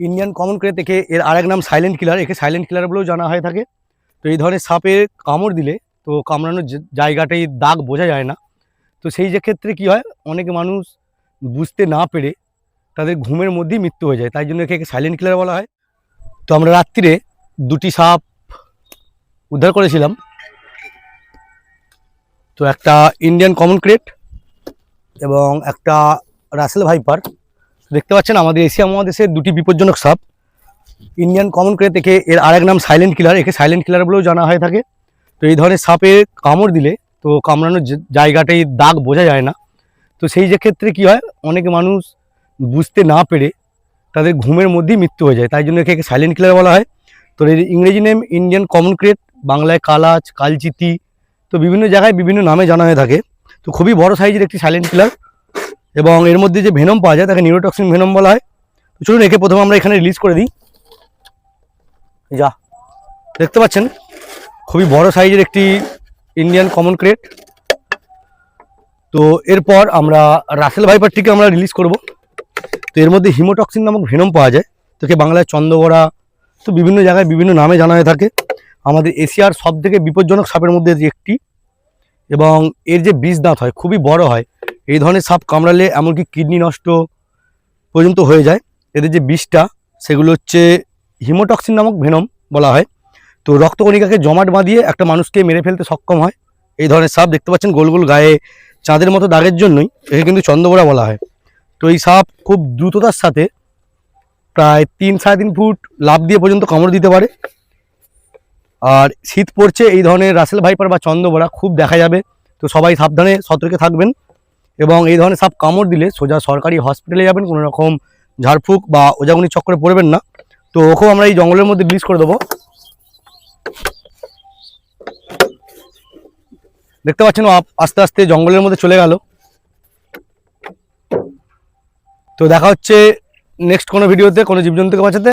Indian common Cray থেকে এর আরেক নাম সাইলেন্ট কিলার একে সাইলেন্ট কিলার বলেও জানা হয়ে থাকে। তো এই ধরনের সাপে কামড় দিলে, তো কামড়ানোর জায়গাটাই দাগ বোঝা যায় না। তো সেই যে ক্ষেত্রে কি হয়, অনেক মানুষ বুঝতে না পেরে তাদের ঘুমের মধ্যেই মৃত্যু হয়ে যায়। তাই জন্য একে সাইলেন্ট কিলার বলা হয়। তো আমরা রাত্রিরে দুটি সাপ উদ্ধার করেছিলাম। তো একটা ইন্ডিয়ান কমন ক্রেট এবং একটা রাসেল ভাইপার দেখতে পাচ্ছেন, আমাদের এশিয়া মহাদেশের দুটি বিপজ্জনক সাপ। ইন্ডিয়ান কমন ক্রে থেকে এর আরেক নাম সাইলেন্ট কিলার। একে সাইলেন্ট কিলার বলেও জানা হয়ে থাকে। তো এই ধরনের সাপে কামড় দিলে, তো কামড়ানোর জায়গাটাই দাগ বোঝা যায় না। তো সেই যে ক্ষেত্রে কি হয়, অনেক মানুষ বুঝতে না পেরে তাদের ঘুমের মধ্যেই মৃত্যু হয়ে যায়। তাই জন্য একে সাইলেন্ট কিলার বলা হয়। তো এর ইংরেজি নেম ইন্ডিয়ান কমন ক্রেট, বাংলায় কালাচ, কালচিতি, তো বিভিন্ন জায়গায় বিভিন্ন নামে জানা হয়ে থাকে। তো খুবই বড় সাইজের একটি সাইলেন্ট কিলার। এবং এর মধ্যে যে ভেনম পাওয়া যায়, তাকে নিউরোটক্সিন ভেনম বলা হয়। তো চলুন, একে প্রথমে আমরা এখানে রিলিজ করে দিই। যা, দেখতে পাচ্ছেন? খুবই বড় সাইজের একটি ইন্ডিয়ান কমন ক্রেট তো এরপর আমরা রাসেল ভাইপারটিকে আমরা রিলিজ করব। তো এর মধ্যে হিমোটক্সিন নামক ভেনম পাওয়া যায়। তোকে বাংলায় চন্দ্রগড়া। তো বিভিন্ন জায়গায় বিভিন্ন নামে জানা হয়ে থাকে। আমাদের এশিয়ার সব থেকে বিপজ্জনক সাপের মধ্যে একটি। এবং এর যে বিষ দাঁত হয়, খুবই বড় হয়। এই ধরনের সাপ কামড়ালে এমনকি কিডনি নষ্ট পর্যন্ত হয়ে যায়। এদের যে বিষটা, সেগুলো হচ্ছে হিমোটক্সিন নামক ভেনম বলা হয়। তো রক্তকণিকাকে জমাট বাঁধিয়ে একটা মানুষকে মেরে ফেলতে সক্ষম হয়। এই ধরনের সাপ দেখতে পাচ্ছেন গোল গোল গায়ে চাঁদের মতো দাগের জন্যই, একে কিন্তু চন্দ্রবোড়া বলা হয়। তো এই সাপ খুব দ্রুততার সাথে প্রায় তিন সাড়ে তিন ফুট লাভ দিয়ে পর্যন্ত কামড় দিতে পারে। আর শীত পড়ছে, এই ধরনের রাসেল ভাইপার বা চন্দ্রবোড়া খুব দেখা যাবে। তো সবাই সাবধানে সতর্কে থাকবেন। এবং এই ধরনের সাপ কামড় দিলে সোজা সরকারি হসপিটালে যাবেন, কোনো রকম ঝাড়ফুঁক বা ওজাগুনি চক্করে পড়বেন না। তো ওকেও আমরা এই জঙ্গলের মধ্যে রিলিজ করে দেবো। দেখতে পাচ্ছেন আস্তে আস্তে জঙ্গলের মধ্যে চলে গেল। তো দেখা হচ্ছে নেক্সট কোনো ভিডিওতে কোনো জীবজন্তুকে বাঁচাতে।